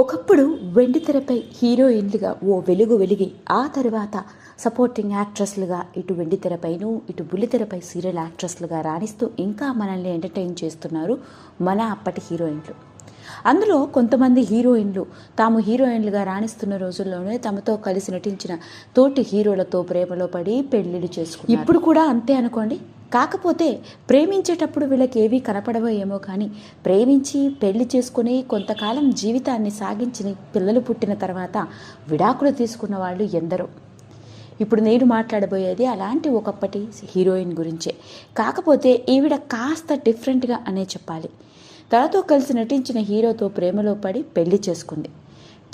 ఒకప్పుడు వెండితెరపై హీరోయిన్లుగా ఓ వెలుగు వెలిగి ఆ తర్వాత సపోర్టింగ్ యాక్ట్రెస్లుగా ఇటు వెండితెరపైను ఇటు బుల్లితెరపై సీరియల్ యాక్ట్రెస్లుగా రాణిస్తూ ఇంకా మనల్ని ఎంటర్టైన్ చేస్తున్నారు మన అప్పటి హీరోయిన్లు. అందులో కొంతమంది హీరోయిన్లు తాము హీరోయిన్లుగా రాణిస్తున్న రోజుల్లోనే తమతో కలిసి నటించిన తోటి హీరోలతో ప్రేమలో పడి పెళ్ళిళ్ళు చేసుకున్నారు. ఇప్పుడు కూడా అంతే అనుకోండి? కాకపోతే ప్రేమించేటప్పుడు వీళ్ళకి ఏవీ కనపడవో ఏమో కానీ ప్రేమించి పెళ్ళి చేసుకుని కొంతకాలం జీవితాన్ని సాగించి పిల్లలు పుట్టిన తర్వాత విడాకులు తీసుకున్న వాళ్ళు ఎందరో. ఇప్పుడు నేను మాట్లాడబోయేది అలాంటి ఒకప్పటి హీరోయిన్ గురించే. కాకపోతే ఈవిడ కాస్త డిఫరెంట్గా అనే చెప్పాలి. తనతో కలిసి నటించిన హీరోతో ప్రేమలో పడి పెళ్ళి చేసుకుంది.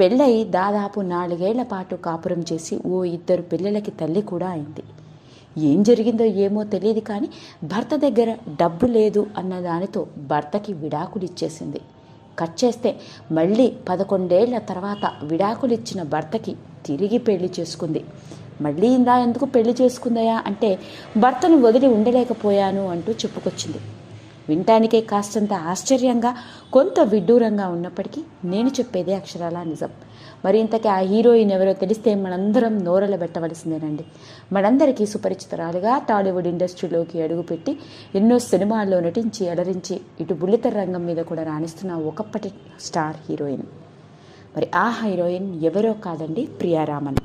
పెళ్ళై దాదాపు నాలుగేళ్ళ పాటు కాపురం చేసి ఓ ఇద్దరు పిల్లలకి తల్లి కూడా అయింది. ఏం జరిగిందో ఏమో తెలియదు కానీ భర్త దగ్గర డబ్బు లేదు అన్న దానితో భర్తకి విడాకులు ఇచ్చేసింది. కట్ చేస్తే మళ్ళీ పదకొండేళ్ళ తర్వాత విడాకులు ఇచ్చిన భర్తకి తిరిగి పెళ్ళి చేసుకుంది. మళ్ళీ ఇందా ఎందుకు పెళ్ళి చేసుకుందయా అంటే భర్తను వదిలి ఉండలేకపోయాను అంటూ చెప్పుకొచ్చింది. వినటానికే కాస్తంత ఆశ్చర్యంగా కొంత విడ్డూరంగా ఉన్నప్పటికీ నేను చెప్పేదే అక్షరాల నిజం. మరి ఇంతకీ ఆ హీరోయిన్ ఎవరో తెలిస్తే మనందరం నోరలు పెట్టవలసిందేనండి మనందరికీ సుపరిచితురాలుగా టాలీవుడ్ ఇండస్ట్రీలోకి అడుగుపెట్టి ఎన్నో సినిమాల్లో నటించి అలరించి ఇటు బుల్లితెర రంగం మీద కూడా రాణిస్తున్న ఒకప్పటి స్టార్ హీరోయిన్. మరి ఆ హీరోయిన్ ఎవరో కాదండి ప్రియారామన్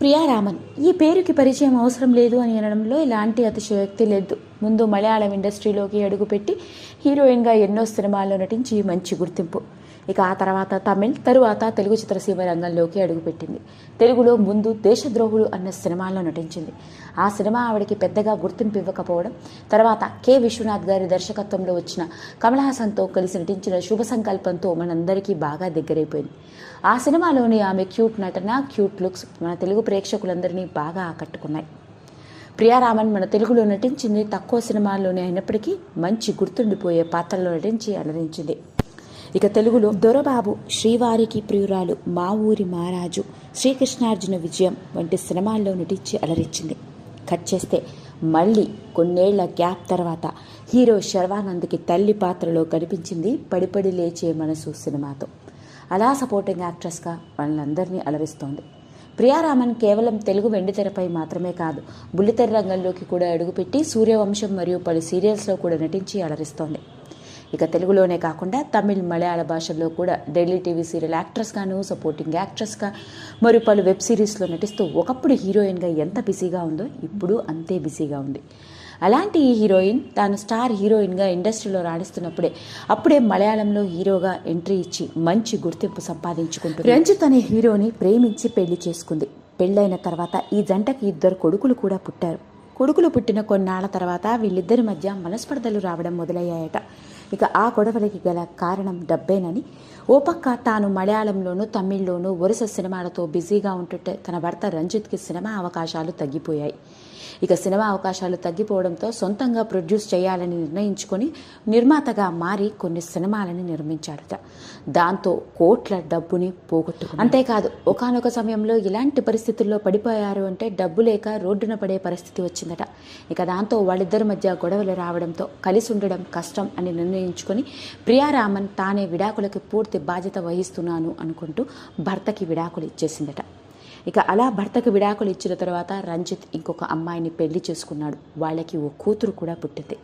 ప్రియారామన్ ఈ పేరుకి పరిచయం అవసరం లేదు అని అనడంలో ఎలాంటి అతిశయోక్తి లేదు. ముందు మలయాళం ఇండస్ట్రీలోకి అడుగుపెట్టి హీరోయిన్గా ఎన్నో సినిమాల్లో నటించి మంచి గుర్తింపు. ఇక ఆ తర్వాత తమిళ్ తరువాత తెలుగు చిత్రసీమ రంగంలోకి అడుగుపెట్టింది. తెలుగులో ముందు దేశద్రోహుడు అన్న సినిమాలో నటించింది. ఆ సినిమా ఆవిడకి పెద్దగా గుర్తింపు ఇవ్వకపోవడం తర్వాత కె. విశ్వనాథ్ గారి దర్శకత్వంలో వచ్చిన కమల్ హాసన్తో కలిసి నటించిన శుభ సంకల్పంతో మనందరికీ బాగా దగ్గరైపోయింది. ఆ సినిమాలోని ఆమె క్యూట్ నటన క్యూట్ లుక్స్ మన తెలుగు ప్రేక్షకులందరినీ బాగా ఆకట్టుకున్నాయి. ప్రియారామన్ మన తెలుగులో నటించింది తక్కువ సినిమాల్లోనే అయినప్పటికీ మంచి గుర్తుండిపోయే పాత్రలో నటించి అలరించింది. ఇక తెలుగులో దొరబాబు శ్రీవారికి ప్రియురాలు మా ఊరి మహారాజు శ్రీకృష్ణార్జున విజయం వంటి సినిమాల్లో నటించి అలరించింది. కట్ చేస్తే మళ్ళీ కొన్నేళ్ళ గ్యాప్ తర్వాత హీరో శర్వానంద్కి తల్లి పాత్రలో కనిపించింది పడిపడి లేచే మనసు సినిమాతో. అలా సపోర్టింగ్ యాక్ట్రెస్గా వాళ్ళందరినీ అలరిస్తోంది. ప్రియారామన్ కేవలం తెలుగు వెండితెరపై మాత్రమే కాదు బుల్లితెర రంగంలోకి కూడా అడుగుపెట్టి సూర్యవంశం మరియు పలు సీరియల్స్లో కూడా నటించి అలరిస్తోంది. ఇక తెలుగులోనే కాకుండా తమిళ్ మలయాళ భాషల్లో కూడా ఢిల్లీ టీవీ సీరియల్ యాక్ట్రెస్గాను సపోర్టింగ్ యాక్ట్రెస్గా మరియు పలు వెబ్ సిరీస్లో నటిస్తూ ఒకప్పుడు హీరోయిన్గా ఎంత బిజీగా ఉందో ఇప్పుడు అంతే బిజీగా ఉంది. అలాంటి ఈ హీరోయిన్ తాను స్టార్ హీరోయిన్గా ఇండస్ట్రీలో రాణిస్తున్నప్పుడే అప్పుడే మలయాళంలో హీరోగా ఎంట్రీ ఇచ్చి మంచి గుర్తింపు సంపాదించుకుంటుంది. రంజిత్ అనే హీరోని ప్రేమించి పెళ్ళి చేసుకుంది. పెళ్ళైన తర్వాత ఈ జంటకి ఇద్దరు కొడుకులు కూడా పుట్టారు. కొడుకులు పుట్టిన కొన్నాళ్ళ తర్వాత వీళ్ళిద్దరి మధ్య మనస్పర్ధలు రావడం మొదలయ్యాయట. ఇక ఆ గొడవలకి గల కారణం డబ్బేనని. ఓ పక్క తాను మలయాళంలోనూ తమిళ్ళోనూ వరుస సినిమాలతో బిజీగా ఉంటుంటే తన భర్త రంజిత్కి సినిమా అవకాశాలు తగ్గిపోయాయి. ఇక సినిమా అవకాశాలు తగ్గిపోవడంతో సొంతంగా ప్రొడ్యూస్ చేయాలని నిర్ణయించుకొని నిర్మాతగా మారి కొన్ని సినిమాలని నిర్మించాడట దాంతో కోట్ల డబ్బుని పోగొట్టుకు అంతేకాదు ఒకనొక సమయంలో ఇలాంటి పరిస్థితుల్లో పడిపోయారు అంటే డబ్బు లేక రోడ్డున పడే పరిస్థితి వచ్చిందట. ఇక దాంతో వాళ్ళిద్దరి మధ్య గొడవలు రావడంతో కలిసి ఉండడం కష్టం అని నిర్ణయించుకొని ప్రియారామన్ తానే విడాకులకి పూర్తి బాధ్యత వహిస్తున్నాను అనుకుంటూ భర్తకి విడాకులు ఇచ్చేసిందట. ఇక అలా భర్తకు విడాకులు ఇచ్చిన తర్వాత రంజిత్ ఇంకొక అమ్మాయిని పెళ్ళి చేసుకున్నాడు. వాళ్ళకి ఓ కూతురు కూడా పుట్టింది.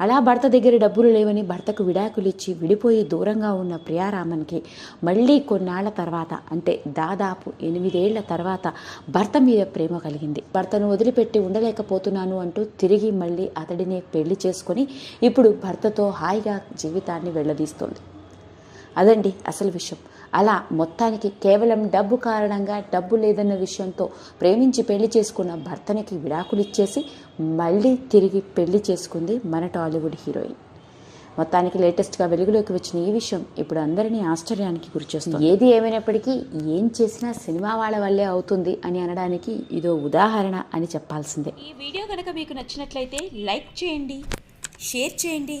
అలా భర్త దగ్గర డబ్బులు లేవని భర్తకు విడాకులు ఇచ్చి విడిపోయి దూరంగా ఉన్న ప్రియారామన్కి మళ్ళీ కొన్నాళ్ళ తర్వాత అంటే దాదాపు ఎనిమిదేళ్ళ తర్వాత భర్త మీద ప్రేమ కలిగింది. భర్తను వదిలిపెట్టి ఉండలేకపోతున్నాను అంటూ తిరిగి మళ్ళీ అతడినే పెళ్ళి చేసుకొని ఇప్పుడు భర్తతో హాయిగా జీవితాన్ని వెళ్ళదీస్తోంది. అదండి అసలు విషయం. అలా మొత్తానికి కేవలం డబ్బు కారణంగా డబ్బు లేదన్న విషయంతో ప్రేమించి పెళ్ళి చేసుకున్న భర్తనికి విడాకులు ఇచ్చేసి మళ్ళీ తిరిగి పెళ్ళి చేసుకుంది మన టాలీవుడ్ హీరోయిన్. మొత్తానికి లేటెస్ట్గా వెలుగులోకి వచ్చిన ఈ విషయం ఇప్పుడు అందరినీ ఆశ్చర్యానికి గురిచేస్తుంది. ఏది ఏమైనప్పటికీ ఏం చేసినా సినిమా వాళ్ళ వల్లే అవుతుంది అని అనడానికి ఇదో ఉదాహరణ అని చెప్పాల్సిందే. ఈ వీడియో కనుక మీకు నచ్చినట్లయితే లైక్ చేయండి షేర్ చేయండి.